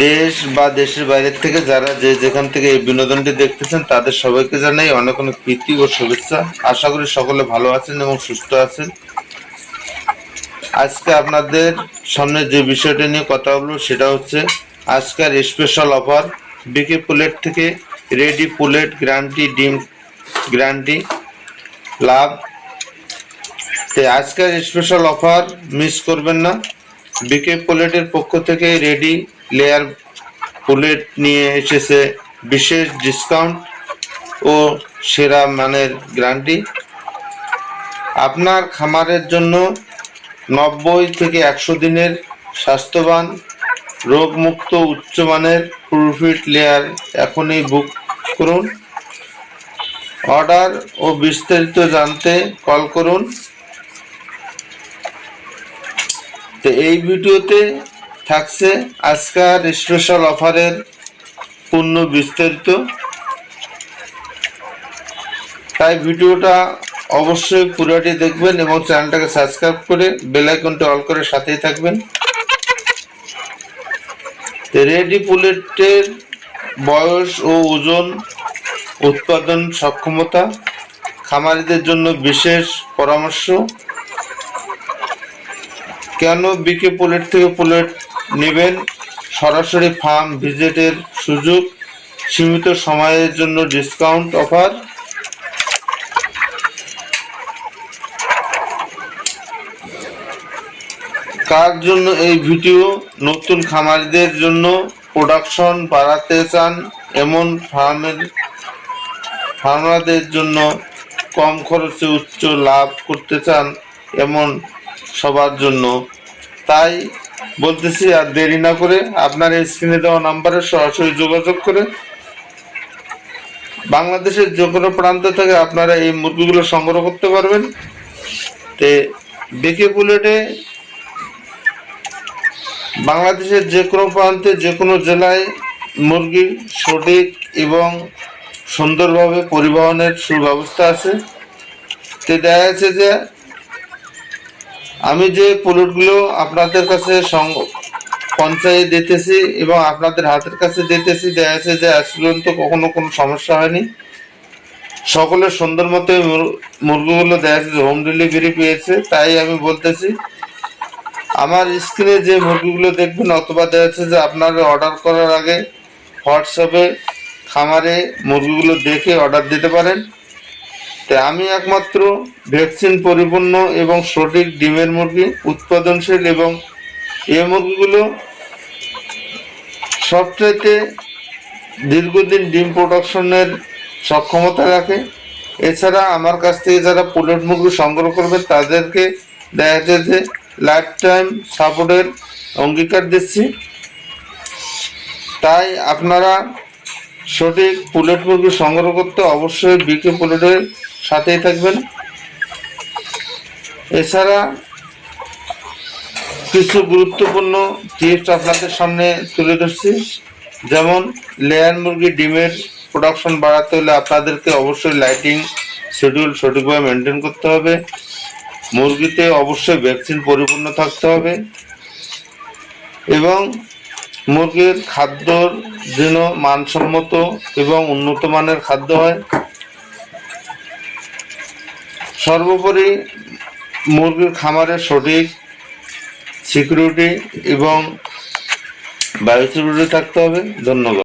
দেশ বা দেশের বাইরের থেকে যারা যে যেখান থেকে এই বিনোদনটি দেখতেছেন, তাদের সবাইকে জানাই অনেক অনেক প্রীতি ও শুভেচ্ছা। আশা করি সকলে ভালো আছেন এবং সুস্থ আছেন। আজকে আপনাদের সামনে যে বিষয়টা নিয়ে কথা বলব, সেটা হচ্ছে আজকের স্পেশাল অফার বিকে পুলেট থেকে রেডি পুলেট গ্রান্টি ডিম গ্রান্টি লাভ তো আজকের স্পেশাল অফার মিস করবেন না। বিকে পুলেটের পক্ষ থেকে রেডি লেয়ার পুলেট নিয়ে এসেছে বিশেষ ডিসকাউন্ট ও সেরা মানের গ্যারান্টি আপনার খামারের জন্য নব্বই থেকে একশো দিনের স্বাস্থ্যবান, রোগমুক্ত উচ্চমানের প্রুফিট লেয়ার এখনই বুক করুন। অর্ডার ও বিস্তারিত জানতে কল করুন। তো এই ভিডিওতে থাকছে আজকার স্পেশাল অফারের পূর্ণ বিস্তারিত। তাই ভিডিওটা অবশ্যই পুরোটি দেখবেন এবং চ্যানেলটাকে সাবস্ক্রাইব করে বেল আইকনটি অল করে সাথেই থাকবেন। রেডি পুলেটের বয়স ও ওজন, উৎপাদন সক্ষমতা, খামারিদের জন্য বিশেষ পরামর্শ। কেন বিকে পুলেট থেকে পুলেট নেবেন। সরাসরি ফার্ম ভিজিটের সুযোগ, সীমিত সময়ের জন্য ডিসকাউন্ট অফার কার জন্য এই ভিডিও? নতুন খামারিদের জন্য প্রোডাকশন বাড়াতে চান এমন ফার্মের, ফার্মারদের জন্য কম খরচে উচ্চ লাভ করতে চান এমন সবার জন্য। তাই বলতেছি, আর দেরি না করে আপনার এই স্ক্রিনে দেওয়া নাম্বারে সরাসরি যোগাযোগ করে বাংলাদেশের যে কোনো প্রান্ত থেকে আপনারা এই মুরগিগুলো সংগ্রহ করতে পারবেন। তে বিকে বুলেটে বাংলাদেশের যে কোনো প্রান্তে, যে কোনো জেলায় মুরগি সঠিক এবং সুন্দরভাবে পরিবহনের সুব্যবস্থা আছে। তে দেখা যাচ্ছে যে আমি যে প্লটগুলো আপনাদের কাছে পঞ্চায়েত দিতেছি এবং আপনাদের হাতের কাছে দিতেছি, দেখা যাচ্ছে যে আজ পর্যন্ত কখনো কোনো সমস্যা হয়নি। সকলে সুন্দর মতো মুর- মুরগিগুলো দেখা যাচ্ছে হোম ডেলিভারি পেয়েছে, তাই আমি বলতেছি, আমার স্ক্রিনে যে মুরগিগুলো দেখবেন, অথবা দেখা যাচ্ছে যে আপনারা অর্ডার করার আগে হোয়াটসঅ্যাপে খামারে মুরগিগুলো দেখে অর্ডার দিতে পারেন। তাই আমি একমাত্র ভ্যাকসিন পরিপূর্ণ এবং সঠিক ডিমের মুরগি উৎপাদনশীল এবং এ মুরগিগুলো সবচাইতে দীর্ঘদিন ডিম প্রোডাকশনের সক্ষমতা রাখে। এছাড়া আমার কাছ থেকে যারা পুলেট মুরগি সংগ্রহ করবে, তাদেরকে দেখা যাচ্ছে যে লাইফ টাইম সাপোর্টের অঙ্গীকার দিচ্ছি। তাই আপনারা সঠিক পুলেট মুরগি সংগ্রহ করতে অবশ্যই বিকে পুলেটের সাথেই থাকবেন। এছাড়া কিছু গুরুত্বপূর্ণ টিপস আপনাদের সামনে তুলে ধরছি। যেমন, লেয়ার মুরগি ডিমের প্রোডাকশন বাড়াতে হলে আপনাদেরকে অবশ্যই লাইটিং শিডিউল সঠিকভাবে মেনটেন করতে হবে। মুরগিতে অবশ্যই ভ্যাকসিন পরিপূর্ণ থাকতে হবে। এবং মুরগির খাদ্যর যেন মানসম্মত এবং উন্নত মানের খাদ্য হয় সর্বোপরি মুরগির খামারের সঠিক সিকিউরিটি এবং বায়ু বায়োসিকিউরিটি থাকতে হবে। ধন্যবাদ।